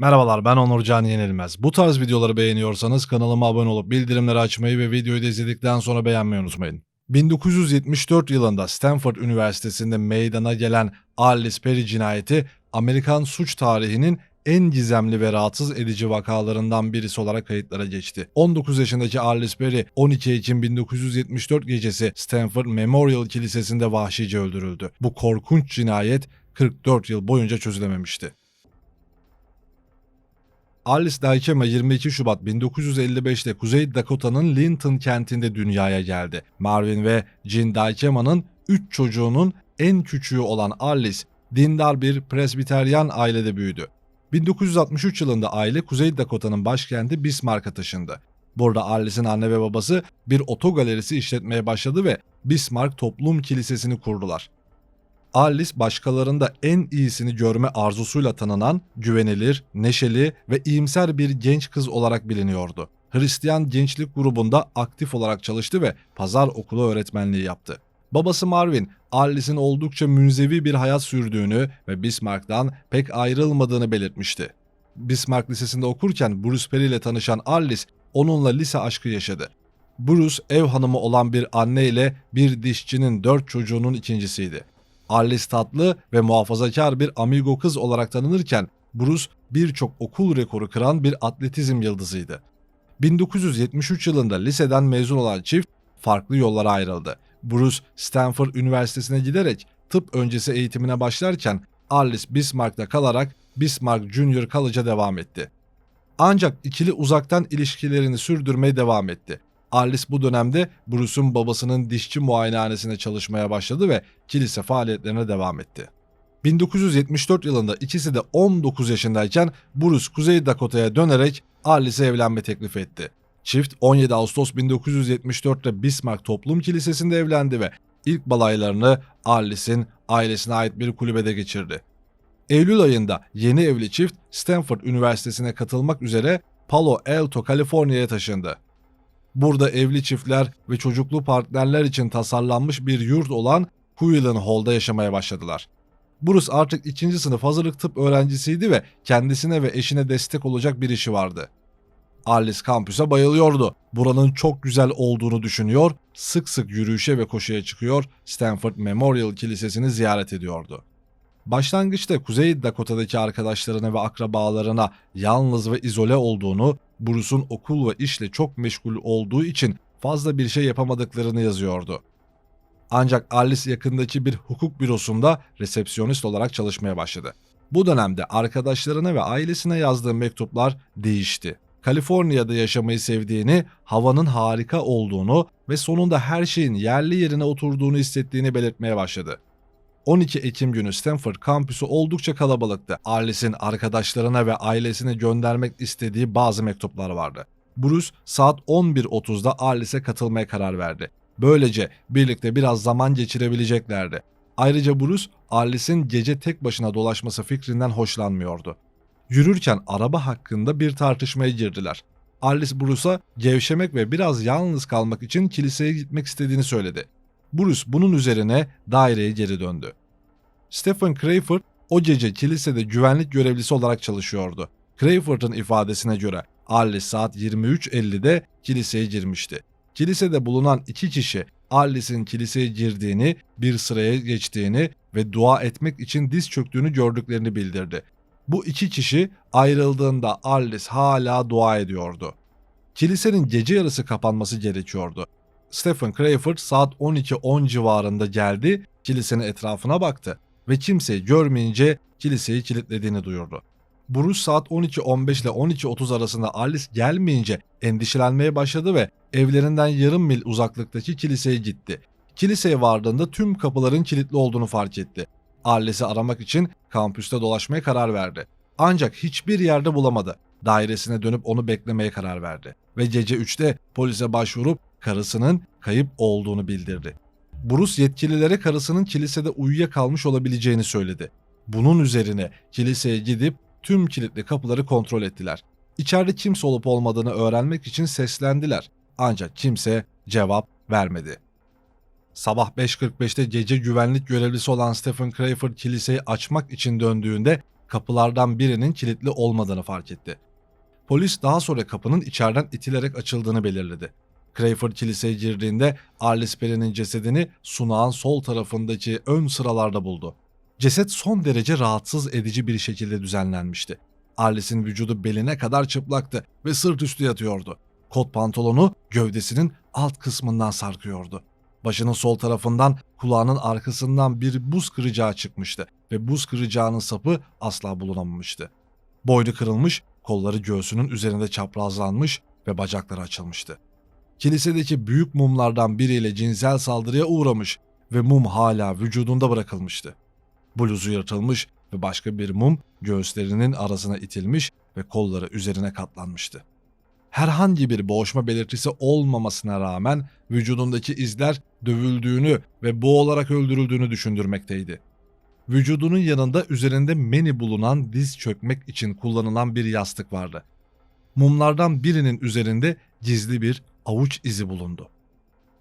Merhabalar ben Onurcan Yenilmez. Bu tarz videoları beğeniyorsanız kanalıma abone olup bildirimleri açmayı ve videoyu da izledikten sonra beğenmeyi unutmayın. 1974 yılında Stanford Üniversitesi'nde meydana gelen Alice Perry cinayeti Amerikan suç tarihinin en gizemli ve rahatsız edici vakalarından birisi olarak kayıtlara geçti. 19 yaşındaki Alice Perry 12 Ekim 1974 gecesi Stanford Memorial Kilisesi'nde vahşice öldürüldü. Bu korkunç cinayet 44 yıl boyunca çözülememişti. Alice Dykema 22 Şubat 1955'te Kuzey Dakota'nın Linton kentinde dünyaya geldi. Marvin ve Jean Dykema'nın 3 çocuğunun en küçüğü olan Alice, dindar bir presbiteryan ailede büyüdü. 1963 yılında aile Kuzey Dakota'nın başkenti Bismarck'a taşındı. Burada Alice'in anne ve babası bir otogalerisi işletmeye başladı ve Bismarck Toplum Kilisesi'ni kurdular. Alice başkalarında en iyisini görme arzusuyla tanınan, güvenilir, neşeli ve iyimser bir genç kız olarak biliniyordu. Hristiyan gençlik grubunda aktif olarak çalıştı ve pazar okulu öğretmenliği yaptı. Babası Marvin, Alice'in oldukça münzevi bir hayat sürdüğünü ve Bismarck'tan pek ayrılmadığını belirtmişti. Bismarck Lisesi'nde okurken Bruce Perry ile tanışan Alice, onunla lise aşkı yaşadı. Bruce, ev hanımı olan bir anne ile bir dişçinin dört çocuğunun ikincisiydi. Alice tatlı ve muhafazakar bir amigo kız olarak tanınırken Bruce birçok okul rekoru kıran bir atletizm yıldızıydı. 1973 yılında liseden mezun olan çift farklı yollara ayrıldı. Bruce Stanford Üniversitesi'ne giderek tıp öncesi eğitimine başlarken Alice Bismarck'ta kalarak Bismarck Junior College'a devam etti. Ancak ikili uzaktan ilişkilerini sürdürmeye devam etti. Alice bu dönemde Bruce'un babasının dişçi muayenehanesinde çalışmaya başladı ve kilise faaliyetlerine devam etti. 1974 yılında ikisi de 19 yaşındayken Bruce Kuzey Dakota'ya dönerek Alice'e evlenme teklif etti. Çift 17 Ağustos 1974'te Bismarck Toplum Kilisesi'nde evlendi ve ilk balaylarını Alice'in ailesine ait bir kulübede geçirdi. Eylül ayında yeni evli çift Stanford Üniversitesi'ne katılmak üzere Palo Alto, Kaliforniya'ya taşındı. Burada evli çiftler ve çocuklu partnerler için tasarlanmış bir yurt olan Quillen Hall'da yaşamaya başladılar. Bruce artık ikinci sınıf hazırlık tıp öğrencisiydi ve kendisine ve eşine destek olacak bir işi vardı. Alice kampüse bayılıyordu. Buranın çok güzel olduğunu düşünüyor, sık sık yürüyüşe ve koşuya çıkıyor, Stanford Memorial Kilisesi'ni ziyaret ediyordu. Başlangıçta Kuzey Dakota'daki arkadaşlarına ve akrabalarına yalnız ve izole olduğunu, Bruce'un okul ve işle çok meşgul olduğu için fazla bir şey yapamadıklarını yazıyordu. Ancak Alice yakındaki bir hukuk bürosunda resepsiyonist olarak çalışmaya başladı. Bu dönemde arkadaşlarına ve ailesine yazdığı mektuplar değişti. Kaliforniya'da yaşamayı sevdiğini, havanın harika olduğunu ve sonunda her şeyin yerli yerine oturduğunu hissettiğini belirtmeye başladı. 12 Ekim günü Stanford kampüsü oldukça kalabalıktı. Alice'in arkadaşlarına ve ailesine göndermek istediği bazı mektuplar vardı. Bruce saat 11.30'da Alice'e katılmaya karar verdi. Böylece birlikte biraz zaman geçirebileceklerdi. Ayrıca Bruce, Alice'in gece tek başına dolaşması fikrinden hoşlanmıyordu. Yürürken araba hakkında bir tartışmaya girdiler. Alice Bruce'a gevşemek ve biraz yalnız kalmak için kiliseye gitmek istediğini söyledi. Bruce bunun üzerine daireye geri döndü. Stephen Crayford o gece kilisede güvenlik görevlisi olarak çalışıyordu. Crayford'un ifadesine göre Alice saat 23.50'de kiliseye girmişti. Kilisede bulunan iki kişi Alice'in kiliseye girdiğini, bir sıraya geçtiğini ve dua etmek için diz çöktüğünü gördüklerini bildirdi. Bu iki kişi ayrıldığında Alice hala dua ediyordu. Kilisenin gece yarısı kapanması gerekiyordu. Stephen Crayford saat 12.10 civarında geldi, kilisenin etrafına baktı ve kimseyi görmeyince kiliseyi kilitlediğini duyurdu. Bruce saat 12.15 ile 12.30 arasında Alice gelmeyince endişelenmeye başladı ve evlerinden yarım mil uzaklıktaki kiliseye gitti. Kiliseye vardığında tüm kapıların kilitli olduğunu fark etti. Alice'i aramak için kampüste dolaşmaya karar verdi. Ancak hiçbir yerde bulamadı. Dairesine dönüp onu beklemeye karar verdi. Ve gece 3'te polise başvurup karısının kayıp olduğunu bildirdi. Bruce yetkililere karısının kilisede uyuyakalmış olabileceğini söyledi. Bunun üzerine kiliseye gidip tüm kilitli kapıları kontrol ettiler. İçeride kimse olup olmadığını öğrenmek için seslendiler. Ancak kimse cevap vermedi. Sabah 5.45'te gece güvenlik görevlisi olan Stephen Crayford kiliseyi açmak için döndüğünde kapılardan birinin kilitli olmadığını fark etti. Polis daha sonra kapının içeriden itilerek açıldığını belirledi. Crayford kiliseye girdiğinde Alice Perry'nin cesedini sunağın sol tarafındaki ön sıralarda buldu. Ceset son derece rahatsız edici bir şekilde düzenlenmişti. Alice'in vücudu beline kadar çıplaktı ve sırt üstü yatıyordu. Kot pantolonu gövdesinin alt kısmından sarkıyordu. Başının sol tarafından kulağının arkasından bir buz kıracağı çıkmıştı ve buz kıracağının sapı asla bulunamamıştı. Boynu kırılmış, kolları göğsünün üzerinde çaprazlanmış ve bacakları açılmıştı. Kilisedeki büyük mumlardan biriyle cinsel saldırıya uğramış ve mum hala vücudunda bırakılmıştı. Bluzu yırtılmış ve başka bir mum göğüslerinin arasına itilmiş ve kolları üzerine katlanmıştı. Herhangi bir boğuşma belirtisi olmamasına rağmen vücudundaki izler dövüldüğünü ve boğularak öldürüldüğünü düşündürmekteydi. Vücudunun yanında üzerinde meni bulunan diz çökmek için kullanılan bir yastık vardı. Mumlardan birinin üzerinde gizli bir avuç izi bulundu.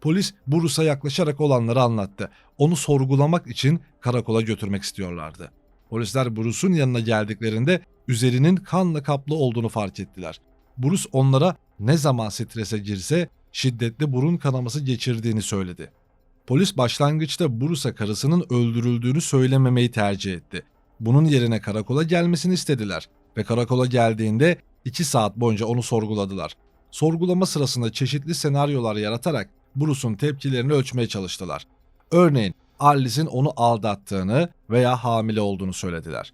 Polis Burus'a yaklaşarak olanları anlattı. Onu sorgulamak için karakola götürmek istiyorlardı. Polisler Bruce'un yanına geldiklerinde üzerinin kanla kaplı olduğunu fark ettiler. Bruce onlara ne zaman strese girse şiddetli burun kanaması geçirdiğini söyledi. Polis başlangıçta Bruce'a karısının öldürüldüğünü söylememeyi tercih etti. Bunun yerine karakola gelmesini istediler ve karakola geldiğinde 2 saat boyunca onu sorguladılar. Sorgulama sırasında çeşitli senaryolar yaratarak Bruce'un tepkilerini ölçmeye çalıştılar. Örneğin Alice'in onu aldattığını veya hamile olduğunu söylediler.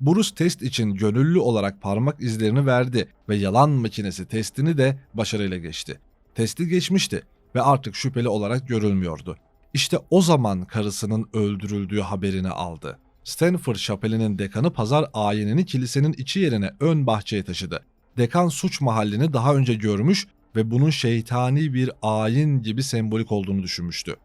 Bruce test için gönüllü olarak parmak izlerini verdi ve yalan makinesi testini de başarıyla geçti. Testi geçmişti ve artık şüpheli olarak görülmüyordu. İşte o zaman karısının öldürüldüğü haberini aldı. Stanford Şapeli'nin dekanı pazar ayinini kilisenin içi yerine ön bahçeye taşıdı. Dekan suç mahallini daha önce görmüş ve bunun şeytani bir ayin gibi sembolik olduğunu düşünmüştü.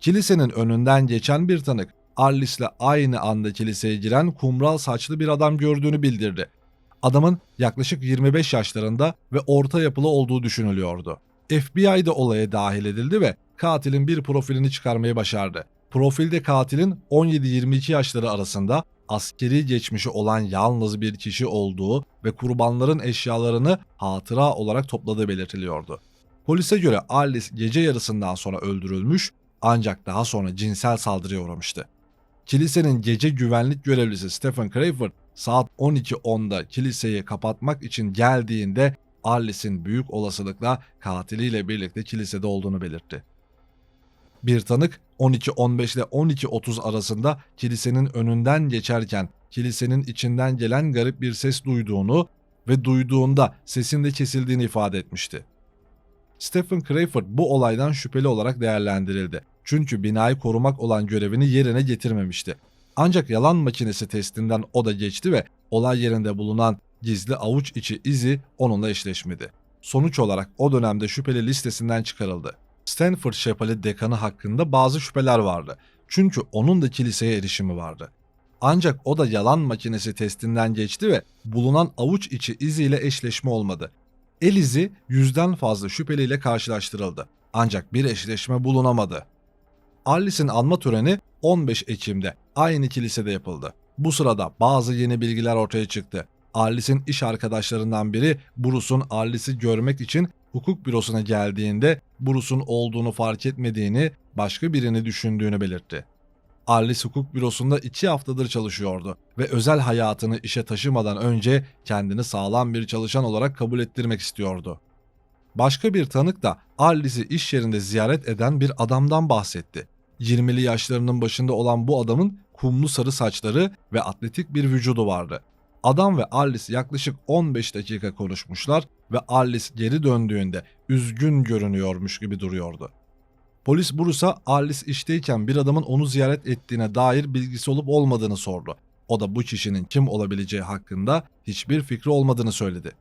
Kilisenin önünden geçen bir tanık Alice'le aynı anda kiliseye giren kumral saçlı bir adam gördüğünü bildirdi. Adamın yaklaşık 25 yaşlarında ve orta yapılı olduğu düşünülüyordu. FBI de olaya dahil edildi ve katilin bir profilini çıkarmayı başardı. Profilde katilin 17-22 yaşları arasında askeri geçmişi olan yalnız bir kişi olduğu ve kurbanların eşyalarını hatıra olarak topladığı belirtiliyordu. Polise göre Alice gece yarısından sonra öldürülmüş ancak daha sonra cinsel saldırıya uğramıştı. Kilisenin gece güvenlik görevlisi Stephen Crayford saat 12.10'da kiliseyi kapatmak için geldiğinde Alice'in büyük olasılıkla katiliyle birlikte kilisede olduğunu belirtti. Bir tanık 12.15 ile 12.30 arasında kilisenin önünden geçerken kilisenin içinden gelen garip bir ses duyduğunu ve duyduğunda sesin de kesildiğini ifade etmişti. Stephen Crayford bu olaydan şüpheli olarak değerlendirildi. Çünkü binayı korumak olan görevini yerine getirmemişti. Ancak yalan makinesi testinden o da geçti ve olay yerinde bulunan gizli avuç içi izi onunla eşleşmedi. Sonuç olarak o dönemde şüpheli listesinden çıkarıldı. Stanford Şepali dekanı hakkında bazı şüpheler vardı. Çünkü onun da kiliseye erişimi vardı. Ancak o da yalan makinesi testinden geçti ve bulunan avuç içi iziyle eşleşme olmadı. El izi yüzden fazla şüpheliyle karşılaştırıldı. Ancak bir eşleşme bulunamadı. Alice'in anma töreni 15 Ekim'de aynı kilisede yapıldı. Bu sırada bazı yeni bilgiler ortaya çıktı. Alice'in iş arkadaşlarından biri Bruce'un Alice'i görmek için hukuk bürosuna geldiğinde Bruce'un olduğunu fark etmediğini, başka birini düşündüğünü belirtti. Alice hukuk bürosunda iki haftadır çalışıyordu ve özel hayatını işe taşımadan önce kendini sağlam bir çalışan olarak kabul ettirmek istiyordu. Başka bir tanık da Alice'i iş yerinde ziyaret eden bir adamdan bahsetti. 20'li yaşlarının başında olan bu adamın kumlu sarı saçları ve atletik bir vücudu vardı. Adam ve Alice yaklaşık 15 dakika konuşmuşlar ve Alice geri döndüğünde üzgün görünüyormuş gibi duruyordu. Polis Bruce'a Alice işteyken bir adamın onu ziyaret ettiğine dair bilgisi olup olmadığını sordu. O da bu kişinin kim olabileceği hakkında hiçbir fikri olmadığını söyledi.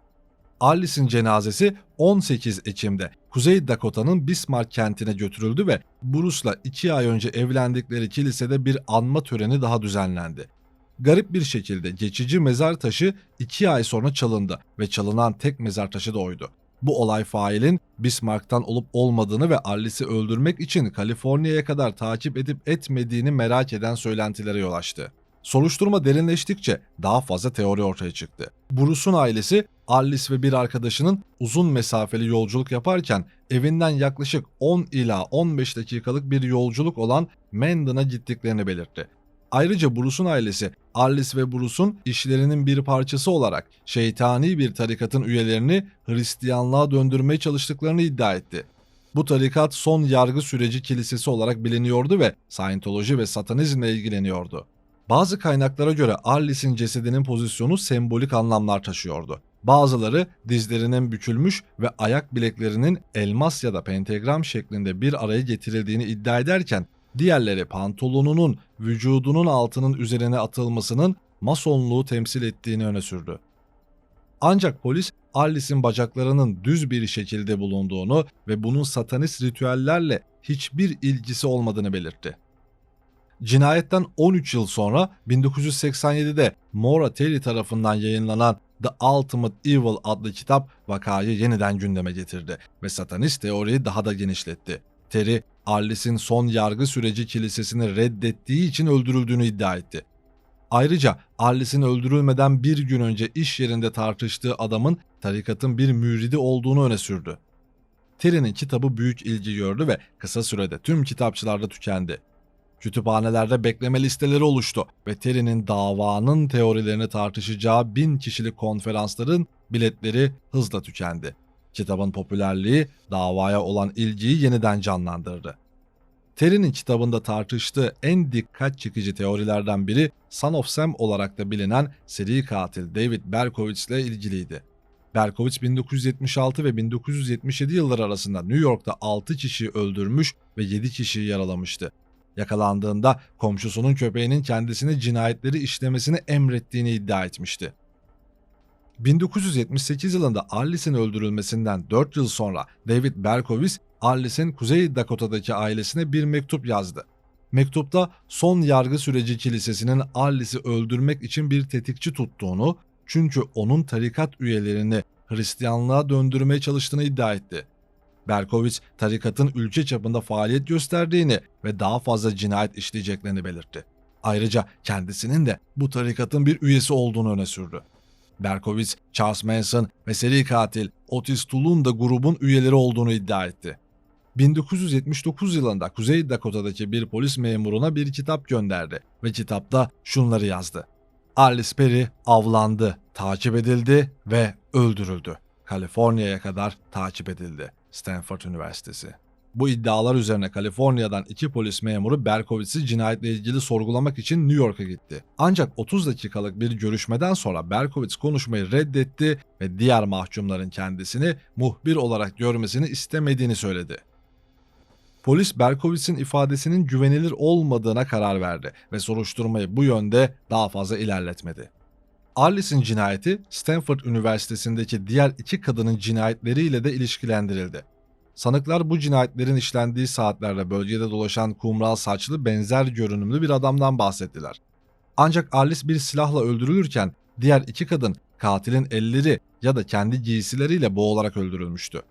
Alice'in cenazesi 18 Ekim'de Kuzey Dakota'nın Bismarck kentine götürüldü ve Bruce'la 2 ay önce evlendikleri kilisede bir anma töreni daha düzenlendi. Garip bir şekilde geçici mezar taşı 2 ay sonra çalındı ve çalınan tek mezar taşı da oydu. Bu olay failin Bismarck'tan olup olmadığını ve Alice'i öldürmek için Kaliforniya'ya kadar takip edip etmediğini merak eden söylentilere yol açtı. Soruşturma derinleştikçe daha fazla teori ortaya çıktı. Bruce'un ailesi Alice ve bir arkadaşının uzun mesafeli yolculuk yaparken evinden yaklaşık 10 ila 15 dakikalık bir yolculuk olan Mendon'a gittiklerini belirtti. Ayrıca Bruce'un ailesi Alice ve Bruce'un işlerinin bir parçası olarak şeytani bir tarikatın üyelerini Hristiyanlığa döndürmeye çalıştıklarını iddia etti. Bu tarikat son yargı süreci kilisesi olarak biliniyordu ve Scientology ve Satanizmle ilgileniyordu. Bazı kaynaklara göre Alice'in cesedinin pozisyonu sembolik anlamlar taşıyordu. Bazıları dizlerinin bükülmüş ve ayak bileklerinin elmas ya da pentagram şeklinde bir araya getirildiğini iddia ederken diğerleri pantolonunun vücudunun altının üzerine atılmasının masonluğu temsil ettiğini öne sürdü. Ancak polis Alice'in bacaklarının düz bir şekilde bulunduğunu ve bunun satanist ritüellerle hiçbir ilgisi olmadığını belirtti. Cinayetten 13 yıl sonra 1987'de Maura Terry tarafından yayınlanan The Ultimate Evil adlı kitap vakayı yeniden gündeme getirdi ve satanist teoriyi daha da genişletti. Terry, Alice'in son yargı süreci kilisesini reddettiği için öldürüldüğünü iddia etti. Ayrıca Alice'in öldürülmeden bir gün önce iş yerinde tartıştığı adamın tarikatın bir müridi olduğunu öne sürdü. Terry'nin kitabı büyük ilgi gördü ve kısa sürede tüm kitapçılarda tükendi. Kütüphanelerde bekleme listeleri oluştu ve Terry'nin davanın teorilerini tartışacağı bin kişilik konferansların biletleri hızla tükendi. Kitabın popülerliği davaya olan ilgiyi yeniden canlandırdı. Terry'nin kitabında tartıştığı en dikkat çekici teorilerden biri Son of Sam olarak da bilinen seri katil David Berkowitz ile ilgiliydi. Berkowitz 1976 ve 1977 yılları arasında New York'ta 6 kişiyi öldürmüş ve 7 kişiyi yaralamıştı. Yakalandığında komşusunun köpeğinin kendisine cinayetleri işlemesini emrettiğini iddia etmişti. 1978 yılında Alice'in öldürülmesinden 4 yıl sonra David Berkowitz, Alice'in Kuzey Dakota'daki ailesine bir mektup yazdı. Mektupta son yargı süreci kilisesinin Alice'i öldürmek için bir tetikçi tuttuğunu, çünkü onun tarikat üyelerini Hristiyanlığa döndürmeye çalıştığını iddia etti. Berkowitz, tarikatın ülke çapında faaliyet gösterdiğini ve daha fazla cinayet işleyeceklerini belirtti. Ayrıca kendisinin de bu tarikatın bir üyesi olduğunu öne sürdü. Berkowitz, Charles Manson ve seri katil Otis Tool'un da grubun üyeleri olduğunu iddia etti. 1979 yılında Kuzey Dakota'daki bir polis memuruna bir kitap gönderdi ve kitapta şunları yazdı. Alice Perry avlandı, takip edildi ve öldürüldü. Kaliforniya'ya kadar takip edildi. Stanford Üniversitesi. Bu iddialar üzerine Kaliforniya'dan iki polis memuru Berkowitz'i cinayetle ilgili sorgulamak için New York'a gitti. Ancak 30 dakikalık bir görüşmeden sonra Berkowitz konuşmayı reddetti ve diğer mahkumların kendisini muhbir olarak görmesini istemediğini söyledi. Polis Berkowitz'in ifadesinin güvenilir olmadığına karar verdi ve soruşturmayı bu yönde daha fazla ilerletmedi. Alice'in cinayeti Stanford Üniversitesi'ndeki diğer iki kadının cinayetleriyle de ilişkilendirildi. Sanıklar bu cinayetlerin işlendiği saatlerde bölgede dolaşan kumral saçlı benzer görünümlü bir adamdan bahsettiler. Ancak Alice bir silahla öldürülürken diğer iki kadın katilin elleri ya da kendi giysileriyle boğularak öldürülmüştü.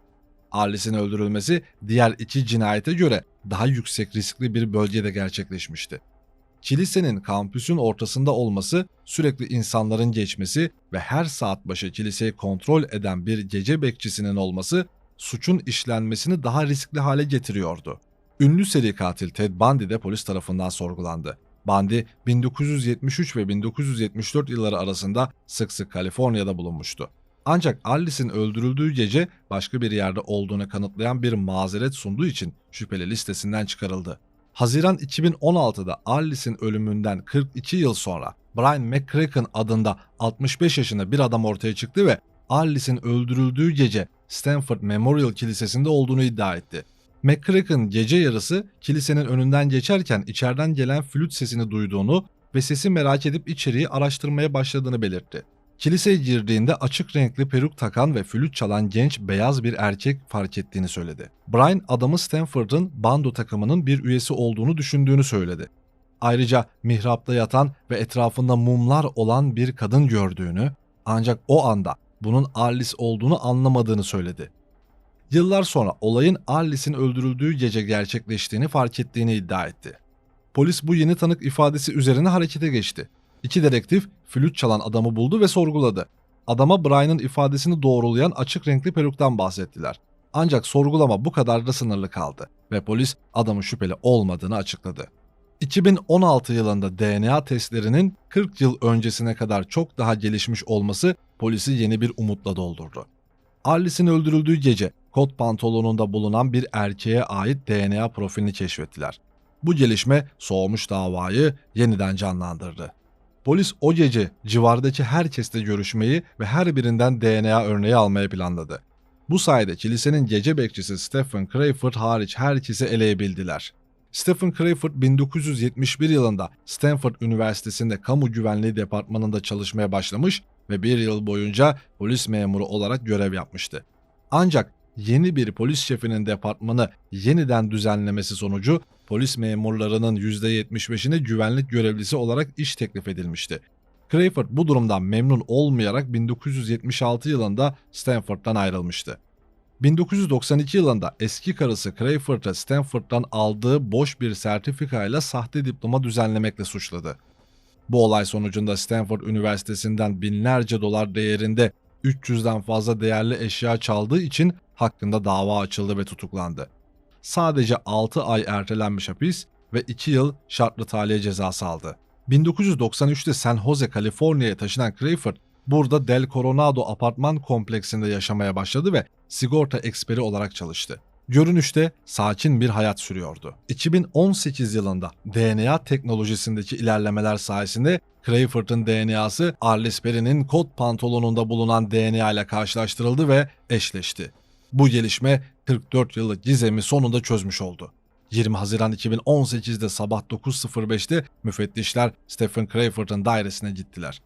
Alice'in öldürülmesi diğer iki cinayete göre daha yüksek riskli bir bölgede gerçekleşmişti. Kilisenin kampüsün ortasında olması, sürekli insanların geçmesi ve her saat başı kiliseyi kontrol eden bir gece bekçisinin olması suçun işlenmesini daha riskli hale getiriyordu. Ünlü seri katil Ted Bundy de polis tarafından sorgulandı. Bundy 1973 ve 1974 yılları arasında sık sık Kaliforniya'da bulunmuştu. Ancak Alice'in öldürüldüğü gece başka bir yerde olduğunu kanıtlayan bir mazeret sunduğu için şüpheli listesinden çıkarıldı. Haziran 2016'da Alice'in ölümünden 42 yıl sonra Brian McCracken adında 65 yaşında bir adam ortaya çıktı ve Alice'in öldürüldüğü gece Stanford Memorial Kilisesi'nde olduğunu iddia etti. McCracken gece yarısı kilisenin önünden geçerken içeriden gelen flüt sesini duyduğunu ve sesi merak edip içeriği araştırmaya başladığını belirtti. Kiliseye girdiğinde açık renkli peruk takan ve flüt çalan genç beyaz bir erkek fark ettiğini söyledi. Brian adamı Stanford'ın bando takımının bir üyesi olduğunu düşündüğünü söyledi. Ayrıca mihrapta yatan ve etrafında mumlar olan bir kadın gördüğünü ancak o anda bunun Alice olduğunu anlamadığını söyledi. Yıllar sonra olayın Alice'in öldürüldüğü gece gerçekleştiğini fark ettiğini iddia etti. Polis bu yeni tanık ifadesi üzerine harekete geçti. İki dedektif flüt çalan adamı buldu ve sorguladı. Adama Brian'ın ifadesini doğrulayan açık renkli peruktan bahsettiler. Ancak sorgulama bu kadar da sınırlı kaldı ve polis adamın şüpheli olmadığını açıkladı. 2016 yılında DNA testlerinin 40 yıl öncesine kadar çok daha gelişmiş olması polisi yeni bir umutla doldurdu. Alice'in öldürüldüğü gece kot pantolonunda bulunan bir erkeğe ait DNA profilini keşfettiler. Bu gelişme soğumuş davayı yeniden canlandırdı. Polis o gece civardaki herkesle görüşmeyi ve her birinden DNA örneği almayı planladı. Bu sayede kilisenin gece bekçisi Stephen Crayford hariç herkesi eleyebildiler. Stephen Crayford 1971 yılında Stanford Üniversitesi'nde kamu güvenliği departmanında çalışmaya başlamış ve bir yıl boyunca polis memuru olarak görev yapmıştı. Ancak yeni bir polis şefinin departmanı yeniden düzenlemesi sonucu polis memurlarının %75'ine güvenlik görevlisi olarak iş teklif edilmişti. Crayford bu durumdan memnun olmayarak 1976 yılında Stanford'dan ayrılmıştı. 1992 yılında eski karısı Crayford'a Stanford'dan aldığı boş bir sertifikayla sahte diploma düzenlemekle suçladı. Bu olay sonucunda Stanford Üniversitesi'nden binlerce dolar değerinde 300'den fazla değerli eşya çaldığı için hakkında dava açıldı ve tutuklandı. Sadece 6 ay ertelenmiş hapis ve 2 yıl şartlı tahliye cezası aldı. 1993'te San Jose, Kaliforniya'ya taşınan Crayford, burada Del Coronado apartman kompleksinde yaşamaya başladı ve sigorta eksperi olarak çalıştı. Görünüşte sakin bir hayat sürüyordu. 2018 yılında DNA teknolojisindeki ilerlemeler sayesinde Crayford'un DNA'sı Arliss Perry'nin kot pantolonunda bulunan DNA ile karşılaştırıldı ve eşleşti. Bu gelişme 44 yıllık gizemi sonunda çözmüş oldu. 20 Haziran 2018'de sabah 9.05'te müfettişler Stephen Crayford'un dairesine gittiler.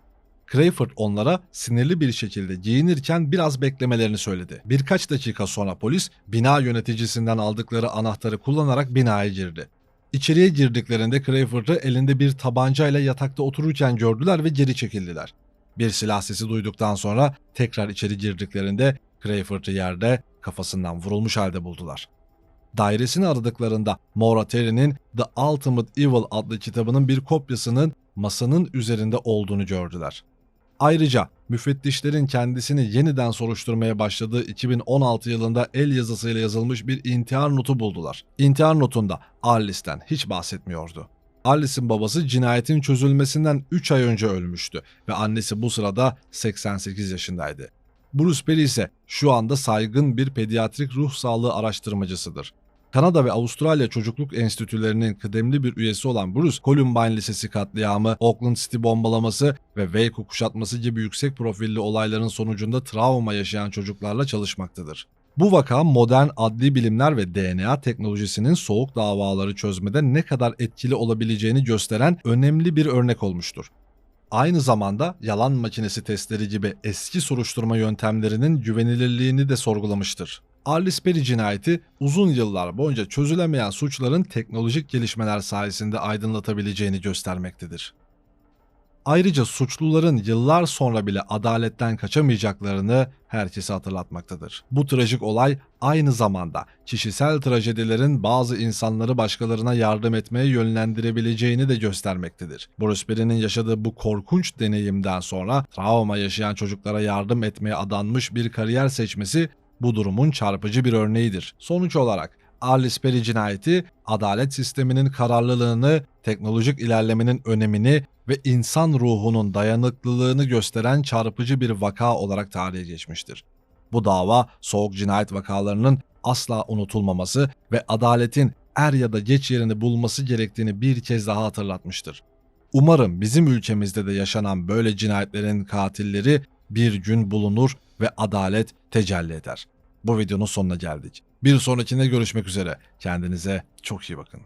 Crayford onlara sinirli bir şekilde giyinirken biraz beklemelerini söyledi. Birkaç dakika sonra polis bina yöneticisinden aldıkları anahtarı kullanarak binaya girdi. İçeriye girdiklerinde Crayford'ı elinde bir tabancayla yatakta otururken gördüler ve geri çekildiler. Bir silah sesi duyduktan sonra tekrar içeri girdiklerinde Crayford'ı yerde kafasından vurulmuş halde buldular. Dairesini aradıklarında Maura Terry'nin The Ultimate Evil adlı kitabının bir kopyasının masanın üzerinde olduğunu gördüler. Ayrıca müfettişlerin kendisini yeniden soruşturmaya başladığı 2016 yılında el yazısıyla yazılmış bir intihar notu buldular. İntihar notunda Alice'den hiç bahsetmiyordu. Alice'in babası cinayetin çözülmesinden 3 ay önce ölmüştü ve annesi bu sırada 88 yaşındaydı. Bruce Perry ise şu anda saygın bir pediatrik ruh sağlığı araştırmacısıdır. Kanada ve Avustralya Çocukluk Enstitülerinin kıdemli bir üyesi olan Bruce, Columbine Lisesi katliamı, Auckland City bombalaması ve Waco kuşatması gibi yüksek profilli olayların sonucunda travma yaşayan çocuklarla çalışmaktadır. Bu vaka modern adli bilimler ve DNA teknolojisinin soğuk davaları çözmede ne kadar etkili olabileceğini gösteren önemli bir örnek olmuştur. Aynı zamanda yalan makinesi testleri gibi eski soruşturma yöntemlerinin güvenilirliğini de sorgulamıştır. Arliss Perry cinayeti uzun yıllar boyunca çözülemeyen suçların teknolojik gelişmeler sayesinde aydınlatabileceğini göstermektedir. Ayrıca suçluların yıllar sonra bile adaletten kaçamayacaklarını herkese hatırlatmaktadır. Bu trajik olay aynı zamanda kişisel trajedilerin bazı insanları başkalarına yardım etmeye yönlendirebileceğini de göstermektedir. Bruce Perry'nin yaşadığı bu korkunç deneyimden sonra travma yaşayan çocuklara yardım etmeye adanmış bir kariyer seçmesi bu durumun çarpıcı bir örneğidir. Sonuç olarak Alice Perry cinayeti adalet sisteminin kararlılığını, teknolojik ilerlemenin önemini ve insan ruhunun dayanıklılığını gösteren çarpıcı bir vaka olarak tarihe geçmiştir. Bu dava soğuk cinayet vakalarının asla unutulmaması ve adaletin er ya da geç yerini bulması gerektiğini bir kez daha hatırlatmıştır. Umarım bizim ülkemizde de yaşanan böyle cinayetlerin katilleri bir gün bulunur ve adalet tecelli eder. Bu videonun sonuna geldik. Bir sonrakinde görüşmek üzere. Kendinize çok iyi bakın.